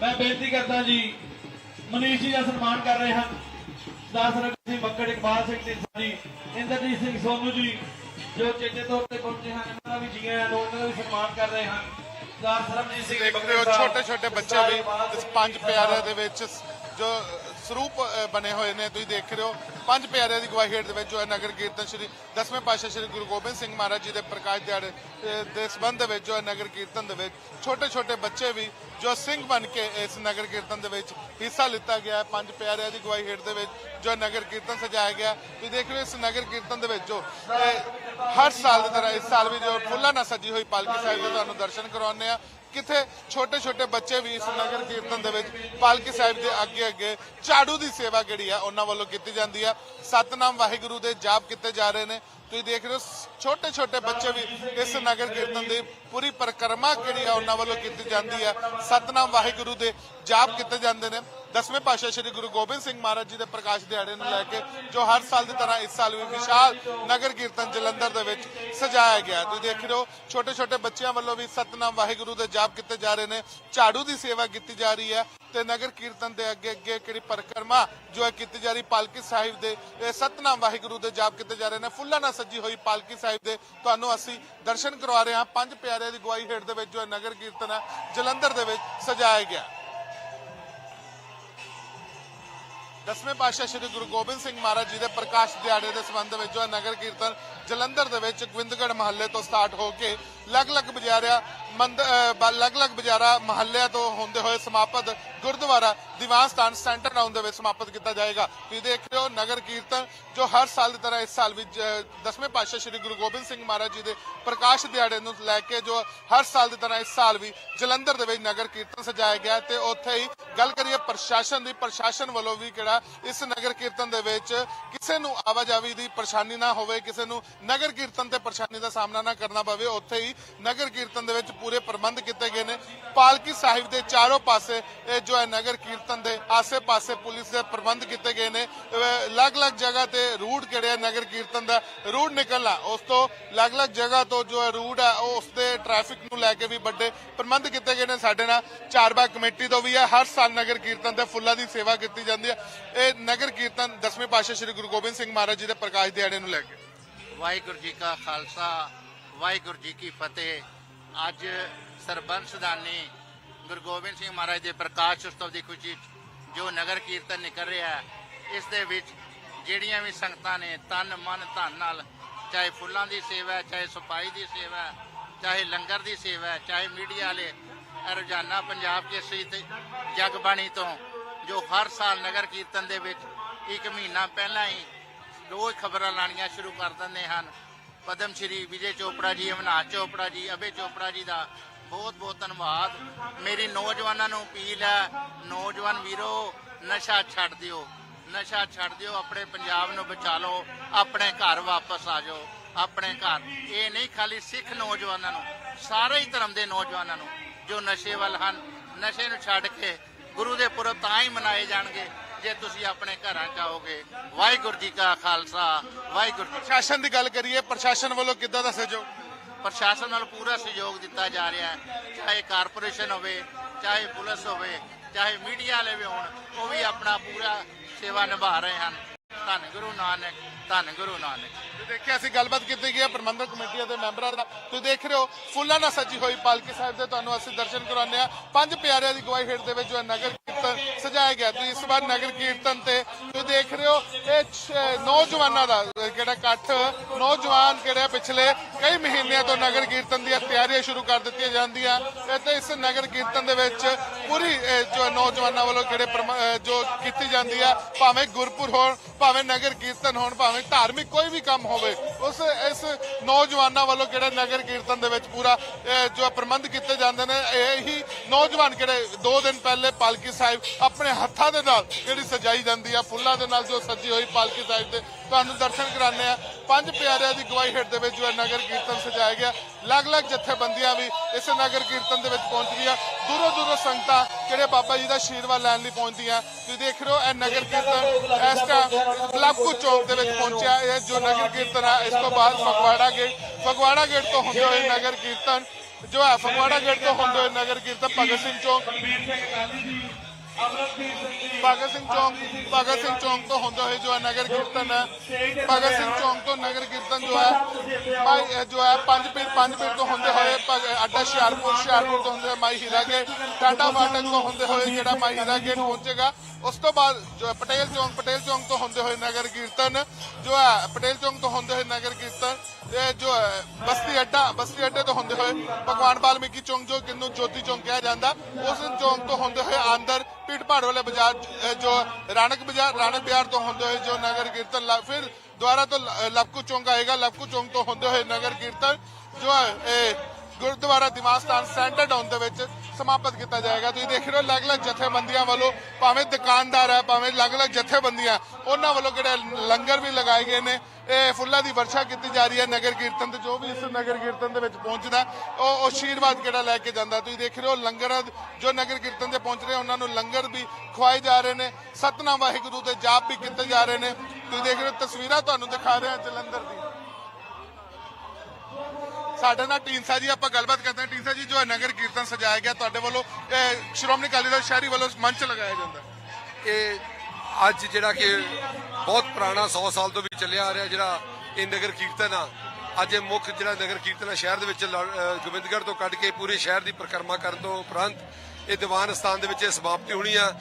ਮੈਂ ਬੇਨਤੀ ਕਰਦਾ ਜੀ ਮਨੀਸ਼ ਜੀ ਦਾ ਸਨਮਾਨ ਕਰ ਰਹੇ ਹਨ। ਸਰਦਾਰ ਸਰਬਜੀਤ ਸਿੰਘ ਬੱਕੜ ਇਕਬਾਲ ਸਿੰਘ ਜੀ ਇੰਦਰਜੀਤ ਸਿੰਘ ਸੋਨੂ ਜੀ ਜੋ ਚੇਤੇ ਤੌਰ ਤੇ ਪਹੁੰਚੇ ਹਨ ਇਹਨਾਂ ਦਾ ਵੀ ਜੀ ਆਇਆਂ ਨੂੰ ਉਹਨਾਂ ਦਾ ਵੀ ਸਨਮਾਨ ਕਰ ਰਹੇ ਹਨ। ਸਰਦਾਰ ਸਰਬਜੀਤ ਸਿੰਘ
ਦੇਖ ਰਹੇ ਹੋ ਛੋਟੇ ਛੋਟੇ ਬੱਚੇ ਵੀ ਇਸ ਪੰਜ ਪਿਆਰਿਆਂ ਦੇ ਵਿੱਚ ਜੋ ਸਰੂਪ ਬਣੇ ਹੋਏ ਨੇ ਤੁਸੀਂ ਦੇਖ ਰਹੇ ਹੋ। ਪੰਜ ਪਿਆਰਿਆਂ ਦੀ ਗਵਾਹੀ ਹੇਠ ਦੇ ਵਿੱਚ ਜੋ ਹੈ ਨਗਰ ਕੀਰਤਨ ਸ਼੍ਰੀ ਦਸਵੇਂ ਪਾਤਸ਼ਾਹ ਸ਼੍ਰੀ ਗੁਰੂ ਗੋਬਿੰਦ ਸਿੰਘ ਮਹਾਰਾਜ ਜੀ ਦੇ ਪ੍ਰਕਾਸ਼ ਦਿਹਾੜੇ ਦੇ ਸੰਬੰਧ ਦੇ ਵਿੱਚ ਜੋ ਹੈ ਨਗਰ ਕੀਰਤਨ ਦੇ ਵਿੱਚ ਛੋਟੇ ਛੋਟੇ ਬੱਚੇ ਵੀ ਜੋ ਸਿੰਘ ਬਣ ਕੇ ਇਸ ਨਗਰ ਕੀਰਤਨ ਦੇ ਵਿੱਚ ਹਿੱਸਾ ਲਿੱਤਾ ਗਿਆ ਪੰਜ ਪਿਆਰਿਆਂ ਦੀ ਗਵਾਹੀ ਹੇਠ ਦੇ ਵਿੱਚ ਜੋ ਨਗਰ ਕੀਰਤਨ ਸਜਾਇਆ ਗਿਆ ਤੁਸੀਂ ਦੇਖ ਰਹੇ ਇਸ ਨਗਰ ਕੀਰਤਨ ਦੇ ਵਿੱਚ ਜੋ ਹਰ ਸਾਲ ਦੀ ਤਰ੍ਹਾਂ ਇਸ ਸਾਲ ਵੀ ਜੋ ਫੁੱਲਾਂ ਨਾਲ ਸਜੀ ਹੋਈ ਪਾਲਕੀ ਸਾਹਿਬ ਦੇ ਤੁਹਾਨੂੰ ਦਰਸ਼ਨ ਕਰਾਉਂਦੇ ਆ ਕਿਥੇ ਛੋਟੇ ਛੋਟੇ ਬੱਚੇ ਵੀ ਇਸ ਨਗਰ ਕੀਰਤਨ ਦੇ ਵਿੱਚ ਪਾਲਕੀ ਸਾਹਿਬ ਦੇ ਅੱਗੇ ਅੱਗੇ ਝਾੜੂ ਦੀ ਸੇਵਾ ਜਿਹੜੀ ਆ ਉਹਨਾਂ ਵੱਲੋਂ ਕੀਤੀ ਜਾਂਦੀ ਆ। ਸਤਨਾਮ ਵਾਹਿਗੁਰੂ ਦੇ ਜਾਪ ਕੀਤੇ ਜਾ ਰਹੇ ਨੇ। ਤੁਸੀਂ ਦੇਖ ਰਹੇ ਹੋ ਛੋਟੇ ਛੋਟੇ ਬੱਚੇ ਵੀ ਇਸ ਨਗਰ ਕੀਰਤਨ ਦੀ ਪੂਰੀ ਪਰਿਕਰਮਾ ਜਿਹੜੀ ਆ ਉਹਨਾਂ ਵੱਲੋਂ ਕੀਤੀ ਜਾਂਦੀ ਹੈ ਸਤਨਾਮ ਵਾਹਿਗੁਰੂ ਦੇ ਜਾਪ ਕੀਤੇ ਜਾਂਦੇ ਨੇ। ਦਸਵੇਂ ਪਾਤਸ਼ਾਹ ਸ੍ਰੀ ਗੁਰੂ ਗੋਬਿੰਦ ਸਿੰਘ ਮਹਾਰਾਜ ਜੀ ਦੇ ਪ੍ਰਕਾਸ਼ ਦਿਹਾੜੇ ਨੂੰ ਲੈ ਕੇ, ਜੋ ਹਰ ਸਾਲ ਦੀ ਤਰ੍ਹਾਂ ਇਸ ਸਾਲ ਵੀ ਵਿਸ਼ਾਲ ਨਗਰ ਕੀਰਤਨ ਜਲੰਧਰ ਦੇ ਵਿੱਚ ਸਜਾਇਆ ਗਿਆ। ਤੁਸੀਂ ਦੇਖ ਰਹੇ ਹੋ ਛੋਟੇ ਛੋਟੇ ਬੱਚਿਆਂ ਵੱਲੋਂ ਵੀ ਸਤਨਾਮ ਵਾਹਿਗੁਰੂ ਦੇ ਜਾਪ ਕੀਤੇ ਜਾ ਰਹੇ ਨੇ। ਝਾੜੂ ਦੀ ਸੇਵਾ ਕੀਤੀ ਜਾ ਰਹੀ ਹੈ। ਤੇ ਨਗਰ ਕੀਰਤਨ ਦੇ ਅੱਗੇ ਅੱਗੇ ਕਿਹੜੀ ਪਰਿਕਰਮਾ ਜੋ ਹੈ ਕੀਤੀ ਜਾ ਰਹੀ ਪਾਲਕੀ ਸਾਹਿਬ ਦੇ ਸਤਨਾਮ ਵਾਹਿਗੁਰੂ ਦੇ ਜਾਪ ਕੀਤੇ ਜਾ ਰਹੇ ਨੇ, ਫੁੱਲਾਂ ਨਾਲ ਸਜੀ ਹੋਈ ਪਾਲਕੀ ਸਾਹਿਬ ਦੇ। ਤੁਹਾਨੂੰ ਅਸੀਂ ਦਰਸ਼ਨ ਕਰਵਾ ਰਹੇ ਹਾਂ। ਪੰਜ ਪਿਆਰਿਆਂ ਦੀ ਗਵਾਹੀ ਹੇਠ ਦੇ ਵਿੱਚ ਜੋ ਹੈ ਨਗਰ ਕੀਰਤਨ ਹੈ, ਜਲੰਧਰ ਦੇ ਵਿੱਚ ਸਜਾਇਆ ਗਿਆ। ਦਸਵੇਂ ਪਾਤਸ਼ਾਹ ਸ੍ਰੀ ਗੁਰੂ ਗੋਬਿੰਦ ਸਿੰਘ ਮਹਾਰਾਜ ਜੀ ਦੇ ਪ੍ਰਕਾਸ਼ ਦਿਹਾੜੇ ਦੇ ਸੰਬੰਧ ਵਿੱਚ ਜੋ ਹੈ ਨਗਰ ਕੀਰਤਨ ਜਲੰਧਰ ਦੇ ਵਿੱਚ ਗੋਬਿੰਦਗੜ੍ਹ ਮਹੱਲੇ ਤੋਂ ਸਟਾਰਟ ਹੋ ਕੇ ਅਲੱਗ-ਅਲੱਗ ਬਜ਼ਾਰਿਆ ਮੰਦ ਅਲੱਗ-ਅਲੱਗ ਬਜ਼ਾਰਾ ਮਹੱਲਿਆਂ ਤੋਂ ਹੁੰਦੇ ਹੋਏ ਸਮਾਪਤ ਗੁਰਦੁਆਰਾ ਦੀਵਾਨ ਸਥਾਨ ਸੈਂਟਰ ਟਾਊਨ ਦੇ ਵਿੱਚ ਸਮਾਪਤ ਕੀਤਾ ਜਾਏਗਾ। ਤੁਸੀਂ ਦੇਖ ਰਹੇ ਹੋ ਨਗਰ ਕੀਰਤਨ, ਜੋ ਹਰ ਸਾਲ ਦੀ ਤਰ੍ਹਾਂ ਇਸ ਸਾਲ ਵੀ ਦਸਵੇਂ ਪਾਤਸ਼ਾਹ ਸ੍ਰੀ ਗੁਰੂ ਗੋਬਿੰਦ ਸਿੰਘ ਮਹਾਰਾਜ ਜੀ ਦੇ ਪ੍ਰਕਾਸ਼ ਦਿਹਾੜੇ ਨੂੰ ਲੈ ਕੇ ਜੋ ਹਰ ਸਾਲ ਦੀ ਤਰ੍ਹਾਂ ਇਸ ਸਾਲ ਵੀ ਜਲੰਧਰ ਦੇ ਵਿੱਚ ਨਗਰ ਕੀਰਤਨ ਸਜਾਇਆ ਗਿਆ ਤੇ ਉੱਥੇ ਹੀ ਗੱਲ ਕਰੀਏ ਪ੍ਰਸ਼ਾਸਨ ਦੀ, ਪ੍ਰਸ਼ਾਸਨ ਵੱਲੋਂ ਵੀ ਕਿਹੜਾ ਇਸ ਨਗਰ ਕੀਰਤਨ ਦੇ ਵਿੱਚ ਕਿਸੇ ਨੂੰ ਆਵਾਜਾਈ ਦੀ ਪਰੇਸ਼ਾਨੀ ਨਾ ਹੋਵੇ, ਕਿਸੇ ਨੂੰ ਨਗਰ ਕੀਰਤਨ ਤੇ ਪਰੇਸ਼ਾਨੀ ਦਾ ਸਾਹਮਣਾ ਨਾ ਕਰਨਾ ਪਵੇ, ਉੱਥੇ ਹੀ ਨਗਰ ਕੀਰਤਨ ਦੇ ਵਿੱਚ ਪੂਰੇ ਪ੍ਰਬੰਧ ਕੀਤੇ ਗਏ ਨੇ। ਪਾਲਕੀ ਸਾਹਿਬ ਦੇ ਚਾਰੋਂ ਪਾਸੇ, ਇਹ ਜੋ ਹੈ ਨਗਰ ਕੀਰਤਨ ਦੇ ਆਸੇ-ਪਾਸੇ ਪੁਲਿਸ ਦੇ ਪ੍ਰਬੰਧ ਕੀਤੇ ਗਏ ਨੇ। ਅਲੱਗ-ਅਲੱਗ ਜਗ੍ਹਾ ਤੇ ਰੂਟ ਕਿਹੜੇ ਨਗਰ ਕੀਰਤਨ ਦਾ? ਰੂਟ ਨਿਕਲਣਾ, ਉਸ ਤੋਂ ਅਲੱਗ-ਅਲੱਗ ਜਗ੍ਹਾ ਤੋਂ ਜੋ ਹੈ ਰੂਟ ਹੈ ਉਹ ਉਸ ਦੇ ਟ੍ਰੈਫਿਕ ਨੂੰ ਲੈ ਕੇ ਵੀ ਵੱਡੇ ਪ੍ਰਬੰਧ ਕੀਤੇ ਗਏ ਨੇ ਸਾਡੇ ਨਾਲ। ਚਾਰਬਾਗ ਕਮੇਟੀ ਤੋਂ ਵੀ ਹੈ ਹਰ ਸਾਲ ਨਗਰ ਕੀਰਤਨ ਦੇ ਫੁੱਲਾਂ ਦੀ ਸੇਵਾ ਕੀਤੀ ਜਾਂਦੀ ਹੈ ਇਹ ਨਗਰ ਕੀਰਤਨ ਦਸਵੇਂ ਪਾਤਸ਼ਾਹ ਸ੍ਰੀ ਗੁਰੂ ਗੋਬਿੰਦ ਸਿੰਘ ਮਹਾਰਾਜ ਜੀ ਦੇ ਪ੍ਰਕਾਸ਼ ਦਿਹਾੜੇ ਨੂੰ ਲੈ ਕੇ।
ਵਾਹਿਗੁਰੂ ਜੀ ਕਾ ਖਾਲਸਾ ਵਾਹਿਗੁਰੂ ਜੀ ਕੀ ਫਤਿਹ। ਅੱਜ ਸਰਬੰਸ ਦਾਨੀ ਗੁਰੂ ਗੋਬਿੰਦ ਸਿੰਘ ਮਹਾਰਾਜ ਦੇ ਪ੍ਰਕਾਸ਼ ਉਤਸਵ ਦੀ ਖੁਸ਼ੀ 'ਚ ਜੋ ਨਗਰ ਕੀਰਤਨ ਨਿਕਲ ਰਿਹਾ ਹੈ, ਇਸ ਦੇ ਵਿੱਚ ਜਿਹੜੀਆਂ ਵੀ ਸੰਗਤਾਂ ਨੇ ਤਨ, ਮਨ, ਧਨ ਨਾਲ, ਚਾਹੇ ਫੁੱਲਾਂ ਦੀ ਸੇਵਾ ਚਾਹੇ ਸਫ਼ਾਈ ਦੀ ਸੇਵਾ ਚਾਹੇ ਲੰਗਰ ਦੀ ਸੇਵਾ ਚਾਹੇ ਮੀਡੀਆ ਵਾਲੇ ਰੋਜ਼ਾਨਾ ਪੰਜਾਬ ਕੇਸਰੀ ਤੇ ਜਗਬਾਣੀ ਤੋਂ, ਜੋ ਹਰ ਸਾਲ ਨਗਰ ਕੀਰਤਨ ਦੇ ਵਿੱਚ ਇੱਕ ਮਹੀਨਾ ਪਹਿਲਾਂ ਹੀ ਰੋਜ਼ ਖਬਰਾਂ ਲਾਣੀਆਂ ਸ਼ੁਰੂ ਕਰ ਦਿੰਦੇ ਹਨ। ਪਦਮ ਸ਼੍ਰੀ ਵਿਜੇ ਚੋਪੜਾ ਜੀ, ਅਵਨਾਸ਼ ਚੋਪੜਾ ਜੀ ਅਬੇ ਚੋਪੜਾ ਜੀ ਦਾ ਬਹੁਤ ਬਹੁਤ ਧੰਨਵਾਦ। ਮੇਰੀ ਨੌਜਵਾਨਾਂ ਨੂੰ ਅਪੀਲ ਹੈ, ਨੌਜਵਾਨ ਵੀਰੋ, ਨਸ਼ਾ ਛੱਡ ਦਿਓ। ਨਸ਼ਾ ਛੱਡ ਦਿਓ, ਆਪਣੇ ਪੰਜਾਬ ਨੂੰ ਬਚਾ ਲਓ, ਆਪਣੇ ਘਰ ਵਾਪਸ ਆ ਜਾਓ, ਆਪਣੇ ਘਰ। ਇਹ ਨਹੀਂ ਖਾਲੀ ਸਿੱਖ ਨੌਜਵਾਨਾਂ ਨੂੰ, ਸਾਰੇ ਹੀ ਧਰਮ ਦੇ ਨੌਜਵਾਨਾਂ ਨੂੰ ਜੋ ਨਸ਼ੇ ਵੱਲ ਹਨ। ਨਸ਼ੇ ਨੂੰ ਛੱਡ ਕੇ ਗੁਰੂ ਦੇ ਪੁਰਬ ਤਾਂ ਹੀ ਮਨਾਏ ਜਾਣਗੇ। ਜੇ ਤੁਸੀਂ ਆਪਣੇ ਘਰਾਂ ਜਾਓਗੇ ਵਾਹਿਗੁਰੂ ਜੀ ਕਾ ਖਾਲਸਾ ਵਾਹਿਗੁਰੂ ਜੀ
ਪ੍ਰਸ਼ਾਸਨ ਦੀ ਗੱਲ ਕਰੀਏ ਪ੍ਰਸ਼ਾਸਨ ਵੱਲੋਂ ਕਿੱਦਾਂ ਦਾ ਸਹਿਯੋਗ?
ਪ੍ਰਸ਼ਾਸਨ ਨਾਲ ਪੂਰਾ ਸਹਿਯੋਗ ਦਿੱਤਾ ਜਾ ਰਿਹਾ ਹੈ। ਚਾਹੇ ਕਾਰਪੋਰੇਸ਼ਨ ਹੋਵੇ ਚਾਹੇ ਪੁਲਿਸ ਹੋਵੇ ਚਾਹੇ ਮੀਡੀਆ ਵਾਲੇ ਵੀ ਹੋਣ ਉਹ ਵੀ ਆਪਣਾ ਪੂਰਾ ਸੇਵਾ ਨਿਭਾ ਰਹੇ ਹਨ। ਧੰਨ ਗੁਰੂ ਨਾਨਕ। ਧੰਨ ਗੁਰੂ ਨਾਨਕ
ਤੁਸੀਂ ਦੇਖਿਆ ਅਸੀਂ ਗੱਲਬਾਤ ਕੀਤੀ ਗਈ ਹੈ ਪ੍ਰਬੰਧਕ ਕਮੇਟੀ ਦੇ ਮੈਂਬਰਾਂ ਨਾਲ ਤੁਸੀਂ ਦੇਖ ਰਹੇ ਹੋ, ਫੁੱਲਾਂ ਨਾਲ ਸਜੀ ਹੋਈ ਪਾਲਕੀ ਸਾਹਿਬ ਦੇ ਤੁਹਾਨੂੰ ਅਸੀਂ ਦਰਸ਼ਨ ਕਰਾਉਂਦੇ ਆ ਪੰਜ ਪਿਆਰਿਆਂ ਦੀ ਗਵਾਹੀ ਹੇਠ ਦੇ ਵਿੱਚ ਜੋ ਨਗਰ ਕੀਰਤਨ ਸਜਾਇਆ ਗਿਆ, ਤੁਸੀਂ ਇਸ ਵਾਰ ਨਗਰ ਕੀਰਤਨ ਤੇ ਤੁਸੀਂ ਦੇਖ ਰਹੇ ਹੋ, ਇਹ ਨੌਜਵਾਨਾਂ ਦਾ ਜਿਹੜਾ ਇਕੱਠ, ਨੌਜਵਾਨ ਕਿਹੜੇ ਪਿਛਲੇ ਕਈ ਮਹੀਨਿਆਂ ਤੋਂ ਨਗਰ ਕੀਰਤਨ ਦੀਆਂ ਤਿਆਰੀਆਂ ਸ਼ੁਰੂ ਕਰ ਦਿੱਤੀਆਂ ਜਾਂਦੀਆਂ। ਤੇ ਇਸ ਨਗਰ ਕੀਰਤਨ ਦੇ ਵਿੱਚ ਪੂਰੀ ਜੋ ਨੌਜਵਾਨਾਂ ਵੱਲੋਂ ਕਿਹੜੇ ਜੋ ਕੀਤੀ ਜਾਂਦੀ ਆ ਭਾਵੇਂ ਗੁਰਪੁਰ ਹੋਣ, ਭਾਵੇਂ ਨਗਰ ਕੀਰਤਨ ਹੋਣ, ਭਾਵੇਂ ਧਾਰਮਿਕ ਕੋਈ ਵੀ ਕੰਮ ਹੋਵੇ ਉਸ ਇਸ ਨੌਜਵਾਨਾਂ ਵੱਲੋਂ ਕਿਹੜੇ ਨਗਰ ਕੀਰਤਨ ਦੇ ਵਿੱਚ ਪੂਰਾ ਅਹ, ਜੋ ਪ੍ਰਬੰਧ ਕੀਤੇ ਜਾਂਦੇ ਨੇ ਇਹ ਹੀ ਨੌਜਵਾਨ ਕਿਹੜੇ ਦੋ ਦਿਨ ਪਹਿਲੇ ਪਾਲਕੀ ਸਾਹਿਬ ਆਪਣੇ ਹੱਥਾਂ ਦੇ ਨਾਲ ਜਿਹੜੀ ਸਜਾਈ ਜਾਂਦੀ ਆ ਫੁੱਲਾਂ ਦੇ ਨਾਲ ਜੋ ਸਜੀ ਹੋਈ ਪਾਲਕੀ ਸਾਹਿਬ ਦੇ ਤੁਹਾਨੂੰ ਦਰਸ਼ਨ ਕਰਾਉਂਦੇ ਆ। ਪੰਜ ਪਿਆਰਿਆਂ ਦੀ ਗਵਾਹੀ ਹੇਠ ਦੇ ਵਿੱਚ ਜੋ ਹੈ ਨਗਰ ਕੀਰਤਨ ਸਜਾਇਆ ਗਿਆ। ਅਲੱਗ-ਅਲੱਗ ਜਥੇਬੰਦੀਆਂ ਵੀ ਇਸ ਨਗਰ ਕੀਰਤਨ ਦੇ ਵਿੱਚ ਪਹੁੰਚ ਗਈਆਂ। ਦੂਰੋਂ ਦੂਰੋਂ ਸੰਗਤਾਂ ਜਿਹੜੇ ਬਾਬਾ ਜੀ ਦਾ ਆਸ਼ੀਰਵਾਦ ਲੈਣ ਲਈ ਪਹੁੰਚਦੀਆਂ। ਤੁਸੀਂ ਦੇਖ ਰਹੇ ਹੋ ਇਹ ਨਗਰ ਕੀਰਤਨ ਇਸ ਟਾਈਮ ਬਲਾਕੂ ਚੌਕ ਦੇ ਵਿੱਚ ਪਹੁੰਚਿਆ। ਇਹ ਜੋ ਨਗਰ ਕੀਰਤਨ ਹੈ ਇਸ ਤੋਂ ਬਾਅਦ ਫਗਵਾੜਾ ਗੇਟ ਫਗਵਾੜਾ ਗੇਟ ਤੋਂ ਹੁੰਦੇ ਹੋਏ ਨਗਰ ਕੀਰਤਨ, ਜੋ ਹੈ, ਫਗਵਾੜਾ ਗੇਟ ਤੋਂ ਹੁੰਦੇ ਹੋਏ ਨਗਰ ਕੀਰਤਨ, ਭਗਤ ਸਿੰਘ ਚੌਂਕ। ਭਗਤ ਸਿੰਘ ਚੌਂਕ, ਭਗਤ ਸਿੰਘ ਚੌਂਕ ਤੋਂ ਹੁੰਦੇ ਹੋਏ ਜੋ ਹੈ ਨਗਰ ਕੀਰਤਨ ਹੈ। ਭਗਤ ਸਿੰਘ ਚੌਂਕ ਤੋਂ ਨਗਰ ਕੀਰਤਨ ਜੋ ਹੈ ਮਾਈ ਜੋ ਹੈ, ਪੰਜ ਪੀਰ ਪੰਜ ਪੀਰ ਤੋਂ ਹੁੰਦੇ ਹੋਏ ਅੱਡਾ ਹੁਸ਼ਿਆਰਪੁਰ ਹੁਸ਼ਿਆਰਪੁਰ ਤੋਂ ਹੁੰਦੇ ਹੋਏ ਮਾਈ ਹੀਰਾ ਗੇਟ ਟਾਟਾ ਫਾਟਕ ਤੋਂ ਹੁੰਦੇ ਹੋਏ ਜਿਹੜਾ ਮਾਈ ਹੀਰਾ ਗੇਟ ਪਹੁੰਚੇਗਾ। ਉਸ ਤੋਂ ਬਾਅਦ ਜੋ ਪਟੇਲ ਚੌਂਕ ਪਟੇਲ ਚੌਂਕ ਤੋਂ ਹੁੰਦੇ ਹੋਏ ਨਗਰ ਕੀਰਤਨ, ਜੋ ਹੈ, ਪਟੇਲ ਚੌਂਕ ਤੋਂ ਹੁੰਦੇ ਹੋਏ ਨਗਰ ਕੀਰਤਨ ਇਹ ਜੋ ਬਸਤੀ ਅੱਡਾ, ਬਸਤੀ ਅੱਡੇ ਤੋਂ ਹੁੰਦੇ ਹੋਏ ਭਗਵਾਨ ਵਾਲਮੀਕੀ ਚੌਂਕ, ਜੋ ਕਿੰਨੂੰ ਜੋਤੀ ਚੌਂਕ ਕਿਹਾ ਜਾਂਦਾ, ਉਸ ਚੌਂਕ ਤੋਂ ਹੁੰਦੇ ਹੋਏ ਅੰਦਰ ਭੀੜ ਭਾੜ ਵਾਲੇ ਬਾਜ਼ਾਰ ਜੋ ਰਾਣਕ ਬਾਜ਼ਾਰ ਰਾਣਕ ਬਾਜ਼ਾਰ ਤੋਂ ਹੁੰਦੇ ਹੋਏ ਜੋ ਨਗਰ ਕੀਰਤਨ ਫਿਰ ਦੁਆਰਾ ਤੋਂ ਲ- ਲਵਕੂ ਚੌਂਕ ਆਏਗਾ। ਲਵਕੂ ਚੌਂਕ ਤੋਂ ਹੁੰਦੇ ਹੋਏ ਨਗਰ ਕੀਰਤਨ, ਜੋ ਹੈ ਗੁਰਦੁਆਰਾ ਦਿਮਾਗ ਸਥਾਨ ਸੈਂਟਰ ਡਾਊਨ ਦੇ ਵਿੱਚ ਸਮਾਪਤ ਕੀਤਾ ਜਾਏਗਾ। ਤੁਸੀਂ ਦੇਖ ਰਹੇ ਹੋ ਅਲੱਗ-ਅਲੱਗ ਜਥੇਬੰਦੀਆਂ ਵੱਲੋਂ, ਭਾਵੇਂ ਦੁਕਾਨਦਾਰ ਹੈ, ਭਾਵੇਂ ਅਲੱਗ-ਅਲੱਗ ਜਥੇਬੰਦੀਆਂ, ਉਹਨਾਂ ਵੱਲੋਂ ਕਿਹੜੇ ਲੰਗਰ ਵੀ ਲਗਾਏ ਗਏ ਨੇ। ਇਹ ਫੁੱਲਾਂ ਦੀ ਵਰਸ਼ਾ ਕੀਤੀ ਜਾ ਰਹੀ ਹੈ ਨਗਰ ਕੀਰਤਨ ਤੇ, ਜੋ ਵੀ ਇਸ ਨਗਰ ਕੀਰਤਨ ਦੇ ਵਿੱਚ ਪਹੁੰਚਦਾ, ਉਹ ਉਹ ਆਸ਼ੀਰਵਾਦ ਕਿਹੜਾ ਲੈ ਕੇ ਜਾਂਦਾ? ਤੁਸੀਂ ਦੇਖ ਰਹੇ ਹੋ ਲੰਗਰ ਜੋ ਨਗਰ ਕੀਰਤਨ ਤੇ ਪਹੁੰਚ ਰਹੇ, ਉਹਨਾਂ ਨੂੰ ਲੰਗਰ ਵੀ ਖਵਾਏ ਜਾ ਰਹੇ ਨੇ। ਸਤਨਾਮ ਵਾਹਿਗੁਰੂ ਦੇ ਜਾਪ ਵੀ ਕੀਤੇ ਜਾ ਰਹੇ ਨੇ। ਤੁਸੀਂ ਦੇਖ ਰਹੇ ਹੋ ਤਸਵੀਰਾਂ ਤੁਹਾਨੂੰ ਦਿਖਾ ਰਹੇ ਹਾਂ ਜਲੰਧਰ ਦੀ। ਸਾਡੇ ਨਾਲ ਟੀਨਸਾ ਜੀ, ਆਪਾਂ ਗੱਲਬਾਤ ਕਰਦੇ ਹਾਂ। ਟੀਨਸਾ ਜੀ, ਜੋ ਨਗਰ ਕੀਰਤਨ ਸਜਾਇਆ ਗਿਆ, ਤੁਹਾਡੇ ਵੱਲੋਂ ਸ਼੍ਰੋਮਣੀ ਅਕਾਲੀ ਦਲ ਸ਼ਹਿਰੀ ਵੱਲੋਂ ਮੰਚ ਲਗਾਇਆ ਜਾਂਦਾ
ਇਹ ਅੱਜ ਜਿਹੜਾ ਕਿ ਬਹੁਤ ਪੁਰਾਣਾ 100 ਸਾਲ ਤੋਂ ਵੀ ਚੱਲਿਆ ਆ ਰਿਹਾ ਜਿਹੜਾ ਇਹ ਨਗਰ ਕੀਰਤਨ ਆ। ਅੱਜ ਇਹ ਮੁੱਖ ਜਿਹੜਾ ਨਗਰ ਕੀਰਤਨ ਆ, ਸ਼ਹਿਰ ਦੇ ਵਿੱਚ ਗੋਬਿੰਦਗੜ੍ਹ ਤੋਂ ਕੱਢ ਕੇ ਪੂਰੇ ਸ਼ਹਿਰ ਦੀ ਪਰਿਕਰਮਾ ਕਰਨ ਤੋਂ ਉਪਰੰਤ ਇਹ ਦੀਵਾਨ ਸਥਾਨ ਦੇ ਵਿੱਚ ਇਹ ਸਮਾਪਤੀ ਹੋਣੀ ਆ।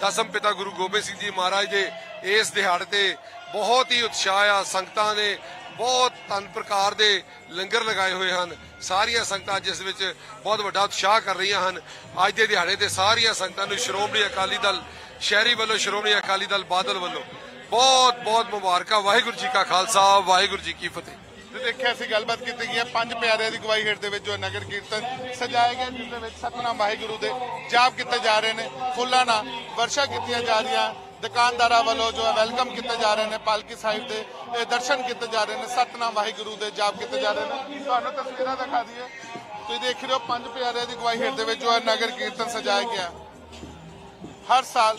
ਦਸਮ ਪਿਤਾ ਗੁਰੂ ਗੋਬਿੰਦ ਸਿੰਘ ਜੀ ਮਹਾਰਾਜ ਦੇ ਇਸ ਦਿਹਾੜੇ ਤੇ ਬਹੁਤ ਹੀ ਉਤਸ਼ਾਹ ਆ, ਸੰਗਤਾਂ ਨੇ ਬਹੁਤ ਤਨ ਪ੍ਰਕਾਰ ਦੇ ਲੰਗਰ ਲਗਾਏ ਹੋਏ ਹਨ। ਸਾਰੀਆਂ ਸੰਗਤਾਂ ਜਿਸ ਵਿੱਚ ਬਹੁਤ ਵੱਡਾ ਉਤਸ਼ਾਹ ਕਰ ਰਹੀਆਂ ਹਨ। ਅੱਜ ਦੇ ਦਿਹਾੜੇ ਤੇ ਸਾਰੀਆਂ ਸੰਗਤਾਂ ਨੂੰ ਸ਼੍ਰੋਮਣੀ ਅਕਾਲੀ ਦਲ, ਸ਼ਹਿਰੀ ਵੱਲੋਂ ਸ਼੍ਰੋਮਣੀ ਅਕਾਲੀ ਦਲ ਬਾਦਲ ਵੱਲੋਂ ਬਹੁਤ ਬਹੁਤ ਮੁਬਾਰਕਾਂ। ਵਾਹਿਗੁਰੂ ਜੀ ਕਾ ਖਾਲਸਾ, ਵਾਹਿਗੁਰੂ ਜੀ ਕੀ ਫਤਿਹ।
ਤੇ ਦੇਖਿਆ ਅਸੀਂ ਗੱਲਬਾਤ ਕੀਤੀ ਗਈ ਹੈ, ਪੰਜ ਪਿਆਰਿਆਂ ਦੀ ਗਵਾਹੀ ਹੇਠ ਦੇ ਵਿੱਚ ਜੋ ਨਗਰ ਕੀਰਤਨ ਸਜਾਇਆ ਗਿਆ ਜਿਸ ਦੇ ਵਿੱਚ ਸਤਨਾਮ ਵਾਹਿਗੁਰੂ ਦੇ ਜਾਪ ਕੀਤੇ ਜਾ ਰਹੇ ਨੇ। ਫੁੱਲਾਂ ਨਾਲ ਵਰਸ਼ਾ ਕੀਤੀਆਂ ਜਾ ਰਹੀਆਂ ਦੁਕਾਨਦਾਰਾਂ ਵੱਲੋਂ ਜੋ ਹੈ ਵੈਲਕਮ ਕੀਤੇ ਜਾ ਰਹੇ ਨੇ, ਪਾਲਕੀ ਸਾਹਿਬ ਦੇ, ਇਹ ਦਰਸ਼ਨ ਕੀਤੇ ਜਾ ਰਹੇ ਨੇ, ਸਤਨਾਮ ਵਾਹਿਗੁਰੂ ਦੇ ਜਾਪ ਕੀਤੇ ਜਾ ਰਹੇ ਨੇ। ਤੁਹਾਨੂੰ ਤਸਵੀਰਾਂ ਦਿਖਾ ਦਈਏ। ਤੁਸੀਂ ਦੇਖ ਰਹੇ ਹੋ ਪੰਜ ਪਿਆਰਿਆਂ ਦੀ ਗਵਾਹੀ ਹੇਠ ਦੇ ਵਿੱਚ ਜੋ ਹੈ ਨਗਰ ਕੀਰਤਨ ਸਜਾਇਆ ਗਿਆ। ਹਰ ਸਾਲ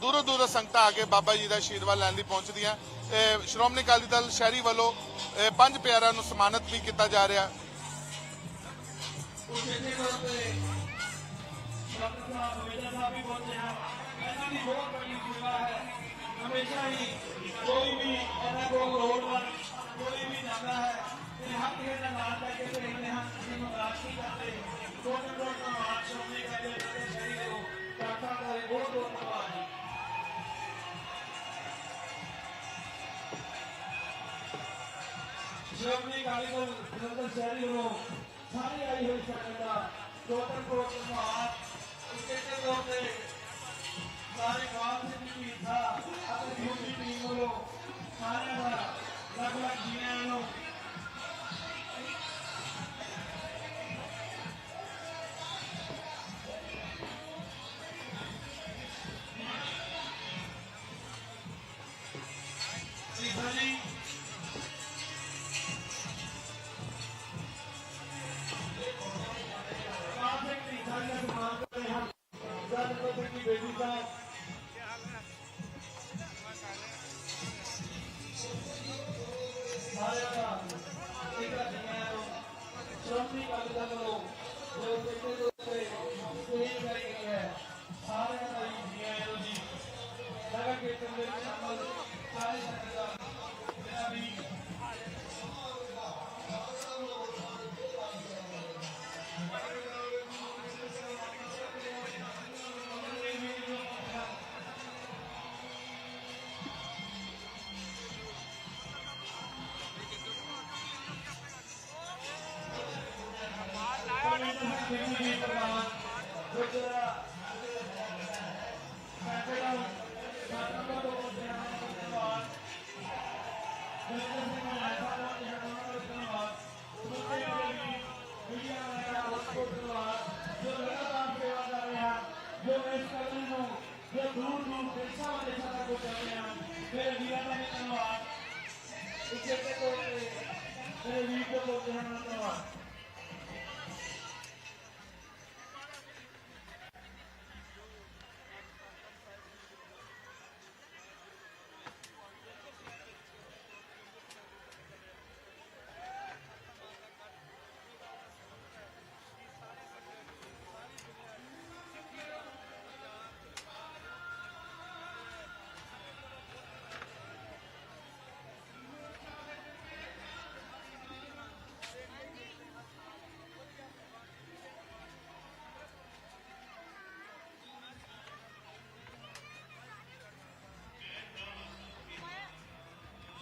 ਦੂਰੋਂ ਦੂਰੋਂ ਸੰਗਤਾਂ ਆ ਕੇ ਬਾਬਾ ਜੀ ਦਾ ਆਸ਼ੀਰਵਾਦ ਲੈਣ ਲਈ ਪਹੁੰਚਦੀਆਂ। ਇਹ ਸ਼੍ਰੋਮਣੀ ਅਕਾਲੀ ਦਲ ਸ਼ਹਿਰੀ ਵੱਲੋਂ ਇਹ ਪੰਜ ਪਿਆਰਿਆਂ ਨੂੰ ਸਨਮਾਨਿਤ ਵੀ ਕੀਤਾ ਜਾ ਰਿਹਾ।
ਹਮੇਸ਼ਾ ਹੀ ਕੋਈ ਵੀ ਇਹਨਾਂ ਕੋਲ ਲੋੜਵੰਦ ਕੋਈ ਵੀ ਜਾਂਦਾ ਹੈ ਤੇ ਹੱਥ ਦੇ ਨਾਲ ਲੈ ਕੇ ਦੇਖਦੇ ਹਨ ਅਸੀਂ ਮਦਰਾਸੀ ਕਰਦੇ ਕੋਟ ਕੋਟ ਧੰਨਵਾਦ ਸ਼੍ਰੋਮਣੀ ਅਕਾਲੀ ਦਲ ਦੇ ਸ਼ਹਿਰੀ ਨੂੰ ਕਾਕਾ ਕਰੇ ਬਹੁਤ ਬਹੁਤ ਧੰਨਵਾਦ ਜੀ ਸ਼੍ਰੋਮਣੀ ਅਕਾਲੀ ਦਲ ਜਲੰਧਰ ਸ਼ਹਿਰੀ ਨੂੰ ਸਾਰੀ ਆਈ ਹੋਈ ਸੰਗਤ ਦਾ ਕੋਟ ਕੋਟ ਧੰਨਵਾਦ ਇਸੇ ਦੇ ਤੌਰ ਤੇ ਸਾਰੇ ਗਾਂਵ ਦੇ ਵੀ ਥਾ ਅਤੇ ਦੂਜੀ ਟੀਮ ਵੱਲੋਂ ਸਾਰਿਆਂ ਦਾ ਲੱਖ ਲੱਖ ਜੀਆਂ ਨੂੰ ਸੀਤਾ ਦੂਰ ਦੂਰ ਦੇਸ਼ਾਂ ਵਿਦੇਸ਼ਾਂ ਤੱਕ ਪਹੁੰਚਾਉਂਦੇ ਹਨ ਮੇਰੇ ਵੀਰਾਂ ਦਾ ਵੀ ਧੰਨਵਾਦ ਇਸੇ ਦੇ ਤੌਰ ਤੇ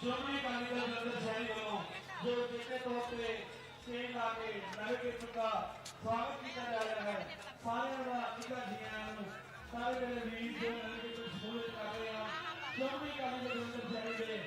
ਸ਼੍ਰੋਮਣੀ ਅਕਾਲੀ ਦਲ ਜਲੰਧਰ ਸ਼ਹਿਰੀ ਵੱਲੋਂ ਜੋ ਜਿੱਤੇ ਤੌਰ ਤੇ ਸਟੇਜ ਲਾ ਕੇ ਨਗਰ ਕੀਰਤਨ ਦਾ ਸਵਾਗਤ ਕੀਤਾ ਜਾ ਰਿਹਾ ਹੈ। ਸਾਰਿਆਂ ਦਾ ਨਿੱਘਾ ਜੀ ਨੂੰ। ਸਾਰੇ ਮੇਰੇ ਵੀਰ ਜੋ ਨਗਰ ਕੀਰਤਨ ਸ਼ਮੂਲੀਅਤ ਕਰ ਰਹੇ ਹਨ ਸ਼੍ਰੋਮਣੀ ਅਕਾਲੀ ਦਲ ਜਲੰਧਰ ਸ਼ਹਿਰੀ ਦੇ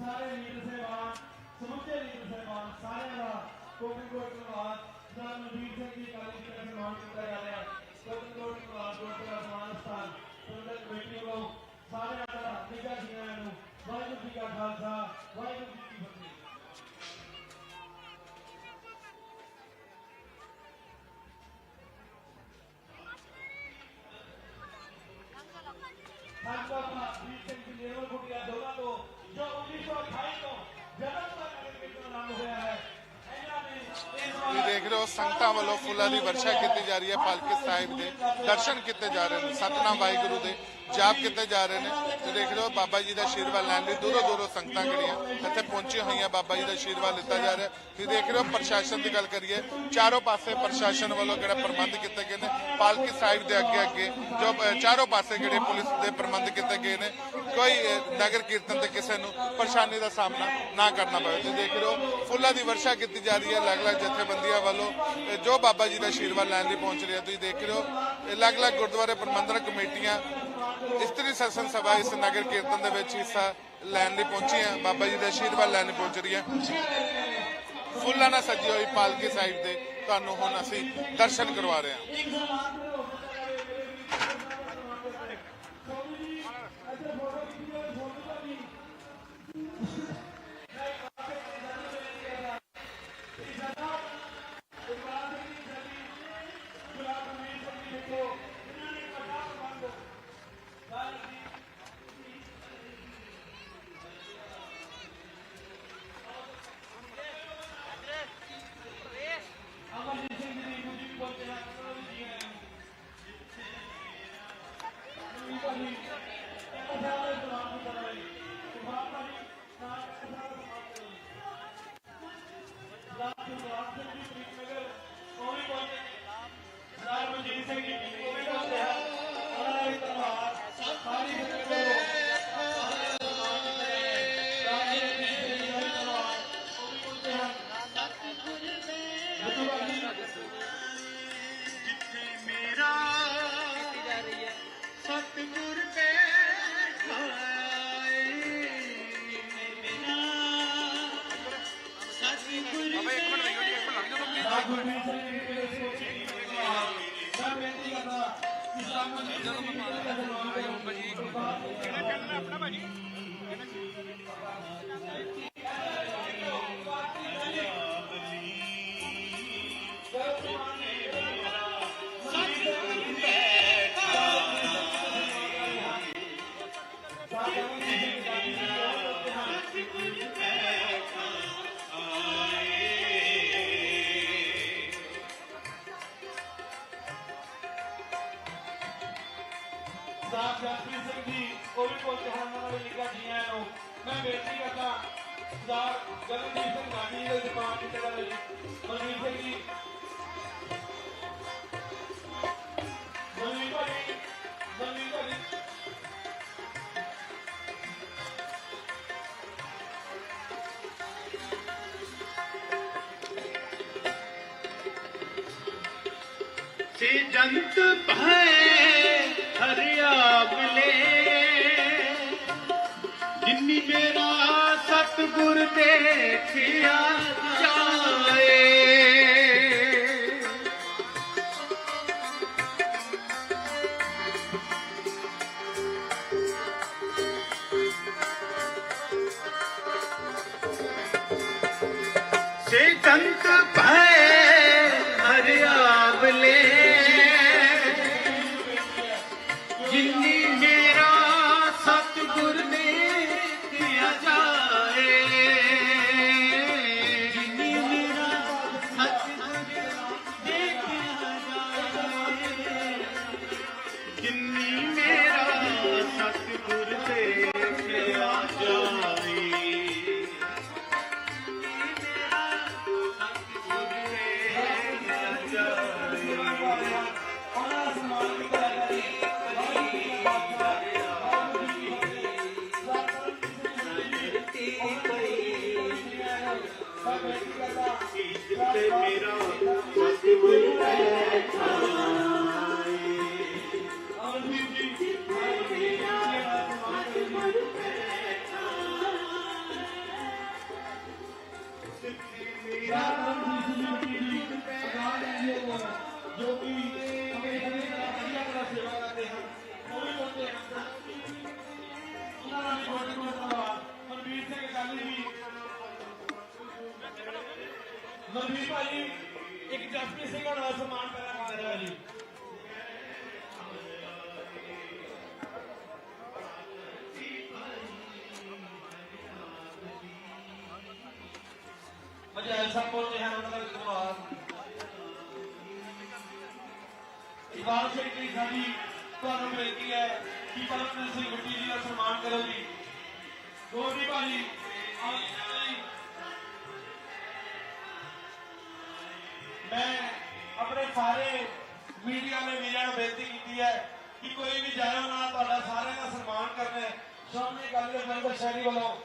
ਸਾਰੇ ਲੀਡਰ ਸਹਿਬਾਨ, ਸਮੁੱਚੇ ਲੀਡਰ ਸਹਿਬਾਨ, ਸਾਰਿਆਂ ਦਾ ਕੋਟਿ ਕੋਟਿ ਧੰਨਵਾਦ। ਜਨਾਬ ਮਨਵੀਰ ਸਿੰਘ ਜੀ, ਅਕਾਲੀ ਜੀ ਦਾ ਸਨਮਾਨ ਕੀਤਾ ਜਾ ਰਿਹਾ। ਹੈ ਕੋਟਿ ਕੋਟਿ ਧੰਨਵਾਦ ਗੁਰਦੁਆਰਾ ਸਮਾਨ ਸਥਾਨ ਪ੍ਰਬੰਧਕ ਕਮੇਟੀ ਵੱਲੋਂ ਸਾਰਿਆਂ ਦਾ ਨਿੱਘਾ ਜੀ ਨੂੰ। ਵਾਹਿਗੁਰੂ ਜੀ ਕਾ ਖਾਲਸਾ, ਵਾਹਿਗੁਰੂ ਜੀ ਕੀ ਫਤਿਹ। ਸਾਡਾ ਵੀਰ ਸਿੰਘ ਜੀ ਨੇਵਲ ਕੁਟਿਆ ਦੋਨਾਂ ਤੋਂ, ਜੋ 1928 ਤੋਂ ਜਨਮ ਤੱਕ ਨਗਰ ਕੀਰਤਨ ਆਰੰਭ ਹੋਇਆ ਹੈ, ਇਹਨਾਂ ਨੇ ਇਸ
ਤੁਸੀਂ ਦੇਖ ਰਹੇ ਹੋ, ਸੰਗਤਾਂ ਵੱਲੋਂ ਫੁੱਲਾਂ ਦੀ ਵਰਸ਼ਾ ਕੀਤੀ ਜਾ ਰਹੀ ਹੈ, ਪਾਲਕੀ ਸਾਹਿਬ ਦੇ ਦਰਸ਼ਨ ਕੀਤੇ ਜਾ ਰਹੇ ਨੇ। ਸਤਨਾਮ ਵਾਹਿਗੁਰੂ ਦੇ ਜਾਪ ਕੀਤੇ ਜਾ ਰਹੇ ਨੇ? ਤੁਸੀਂ ਦੇਖ ਰਹੇ ਹੋ ਬਾਬਾ ਜੀ ਦਾ ਆਸ਼ੀਰਵਾਦ ਲੈਣ ਲਈ ਦੂਰੋਂ ਦੂਰੋਂ ਸੰਗਤਾਂ ਜਿਹੜੀਆਂ ਇੱਥੇ ਪਹੁੰਚੀਆਂ ਹੋਈਆਂ ਬਾਬਾ ਜੀ ਦਾ ਆਸ਼ੀਰਵਾਦ ਲਿੱਤਾ ਜਾ ਰਿਹਾ। ਤੁਸੀਂ ਦੇਖ ਰਹੇ ਹੋ ਪ੍ਰਸ਼ਾਸਨ ਦੀ ਗੱਲ ਕਰੀਏ, ਚਾਰੋਂ ਪਾਸੇ ਪ੍ਰਸ਼ਾਸਨ ਵੱਲੋਂ ਜਿਹੜਾ ਪ੍ਰਬੰਧ ਕੀਤੇ ਗਏ ਨੇ? ਪਾਲਕੀ ਸਾਹਿਬ ਦੇ ਅੱਗੇ ਅੱਗੇ ਜੋ ਚਾਰੋਂ ਪਾਸੇ ਜਿਹੜੇ ਪੁਲਿਸ ਦੇ ਪ੍ਰਬੰਧ ਕੀਤੇ ਗਏ ਨੇ? ਕੋਈ ਨਗਰ ਕੀਰਤਨ ਤੇ ਕਿਸੇ ਨੂੰ ਪਰੇਸ਼ਾਨੀ ਦਾ ਸਾਹਮਣਾ ਨਾ ਕਰਨਾ ਪਵੇ। ਤੁਸੀਂ ਦੇਖ ਰਹੇ ਹੋ, ਫੁੱਲਾਂ ਦੀ ਵਰਸ਼ਾ ਕੀਤੀ ਜਾ ਰਹੀ ਹੈ ਅਲੱਗ-ਅਲੱਗ ਜਥੇਬੰਦੀਆਂ ਵੱਲੋਂ ਜੋ ਬਾਬਾ ਜੀ ਦਾ ਆਸ਼ੀਰਵਾਦ ਲੈਣ ਲਈ ਪਹੁੰਚ ਰਹੇ ਆ। ਤੁਸੀਂ ਦੇਖ ਰਹੇ ਹੋ, ਅਲੱਗ-ਅਲੱਗ ਗੁਰਦੁਆਰੇ ਪ੍ਰਬੰਧਕ ਕਮੇਟੀਆਂ, ਇਸਤਰੀ ਸਤਸੰਗ ਸਭਾ ਇਸ ਨਗਰ ਕੀਰਤਨ ਦੇ ਵਿੱਚ ਹਿੱਸਾ ਲੈਣ ਲਈ ਪਹੁੰਚੀਆਂ ਬਾਬਾ ਜੀ ਦਾ ਆਸ਼ੀਰਵਾਦ ਲੈਣ ਲਈ ਪਹੁੰਚ ਰਹੀਆਂ ਫੁੱਲਾਂ ਨਾਲ ਸਜੀ ਹੋਈ ਪਾਲਕੀ ਸਾਹਿਬ ਦੇ ਤੁਹਾਨੂੰ ਹੁਣ ਅਸੀਂ ਦਰਸ਼ਨ ਕਰਵਾ ਰਹੇ ਹਾਂ।
Thank you. ਆਪਣਾ ਭਾਜੀ?
ਦੇ ਜਪਾਨ ਦੀ ਤਰ੍ਹਾਂ ਲਈ
ਸਤਿਗੁਰ ਦੇਖਿਆ ਜਾਏ। ਸੇ ਜੰਤ ਭਏ ਹਰਿਆਵਲੇ ਜਿਨੀ ਜੋ। ਕਿ ਆਪਣੇ ਵਧੀਆ ਤਰ੍ਹਾਂ ਸੇਵਾ ਕਰਦੇ ਹਨ ਉਹ ਵੀ ਬੋਲਦੇ ਹਨ ਉਹਨਾਂ ਦਾ ਵੀ
ਬਹੁਤ ਬਹੁਤ ਧੰਨਵਾਦ ਮਨਵੀਰ ਸਿੰਘ ਗਾਲੀ ਵੀ ਮਨਵੀਰ ਭਾਈ ਇੱਕ ਜਸਪੀ ਸਿੰਘ ਦਾ ਸਨਮਾਨ ਕਰਿਆ ਜਾ ਰਿਹਾ ਜੀ ਦਾ ਸਨਮਾਨ ਕਰੋ ਜੀ ਗੋਲਡੀ ਭਾਜੀ ਆਓ ਜੀ ਮੈਂ ਆਪਣੇ ਸਾਰੇ ਮੀਡੀਆ ਦੇ ਵੀਰਾਂ ਨੂੰ ਬੇਨਤੀ ਕੀਤੀ ਹੈ ਕਿ ਕੋਈ ਵੀ ਜਾਇਓ ਨਾ ਤੁਹਾਡਾ ਸਾਰਿਆਂ ਦਾ ਸਨਮਾਨ ਕਰਨਾ ਹੈ ਸ਼੍ਰੋਮਣੀ ਅਕਾਲੀ ਦਲ ਮੈਂਬਰ ਸ਼ਹਿਰੀ ਵੱਲੋਂ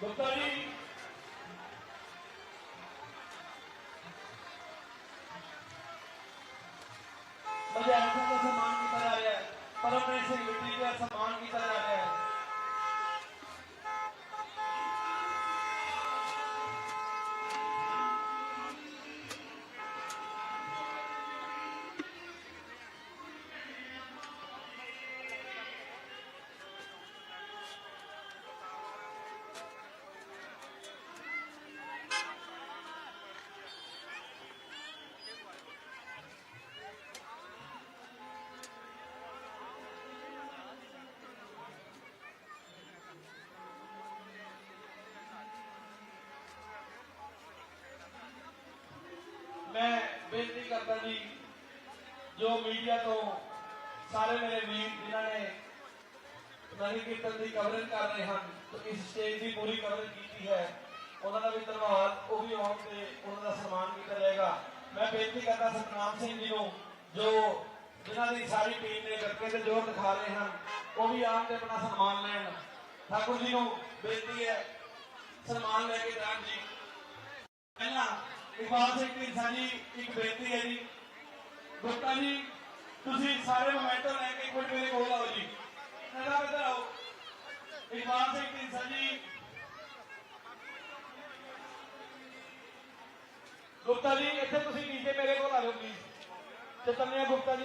ਗੁਪਤਾ ਜੀ ਮਜਾਇਲ ਸਿੰਘ ਗੁੱਟੀ ਜੀ ਦਾ ਸਨਮਾਨ ਕੀਤਾ ਮੈਂ ਬੇਨਤੀ ਕਰਦਾ ਜੀ, ਜੋ ਮੀਡੀਆ ਤੋਂ ਸਾਰੇ ਮੇਰੇ ਵੀਰ ਜਿਨ੍ਹਾਂ ਨੇ ਨਗਰ ਕੀਰਤਨ ਦੀ ਕਵਰੇਜ ਕਰ ਰਹੇ ਹਨ, ਤੇ ਇਸ ਸਟੇਜ ਦੀ ਪੂਰੀ ਕਵਰੇਜ ਕੀਤੀ ਹੈ, ਉਹਨਾਂ ਦਾ ਵੀ ਧੰਨਵਾਦ, ਉਹ ਵੀ ਆਉਣ ਤੇ ਉਹਨਾਂ ਦਾ ਸਨਮਾਨ ਕੀਤਾ ਜਾਏਗਾ। ਮੈਂ ਬੇਨਤੀ ਕਰਦਾ ਸਤਨਾਮ ਸਿੰਘ ਜੀ ਨੂੰ, ਜੋ ਜਿਨ੍ਹਾਂ ਦੀ ਸਾਰੀ ਟੀਮ ਨੇ ਕਰਕੇ ਤੇ ਜ਼ੋਰ ਦਿਖਾ ਰਹੇ ਹਨ, ਉਹ ਵੀ ਆਉਣ ਤੇ ਆਪਣਾ ਸਨਮਾਨ ਲੈਣ। ਠਾਕੁਰ ਜੀ ਨੂੰ ਬੇਨਤੀ ਹੈ, ਸਨਮਾਨ ਲੈ ਕੇ ਜਾਣ ਜੀ। ਪਹਿਲਾਂ ਇਕਬਾਲ ਸਿੰਘ ਢੀਂਡਸਾ ਜੀ ਇੱਕ ਬੇਨਤੀ ਹੈ ਜੀ। ਗੁਪਤਾ ਜੀ ਤੁਸੀਂ ਸਾਰੇ ਮੋਮੈਂਟੋ ਲੈ ਕੇ ਕੋਈ ਮੇਰੇ ਕੋਲ ਆਓ ਜੀ। ਨਜ਼ਰ ਇੱਧਰ ਆਓ। ਇਕਬਾਲ ਸਿੰਘ ਢੀਂਡਸਾ ਜੀ ਗੁਪਤਾ ਜੀ, ਇੱਥੇ ਤੁਸੀਂ ਨੀਚੇ ਮੇਰੇ ਕੋਲ ਆ ਜਾਓ ਪਲੀਜ਼ ਚਤਨਿਆ ਗੁਪਤਾ ਜੀ।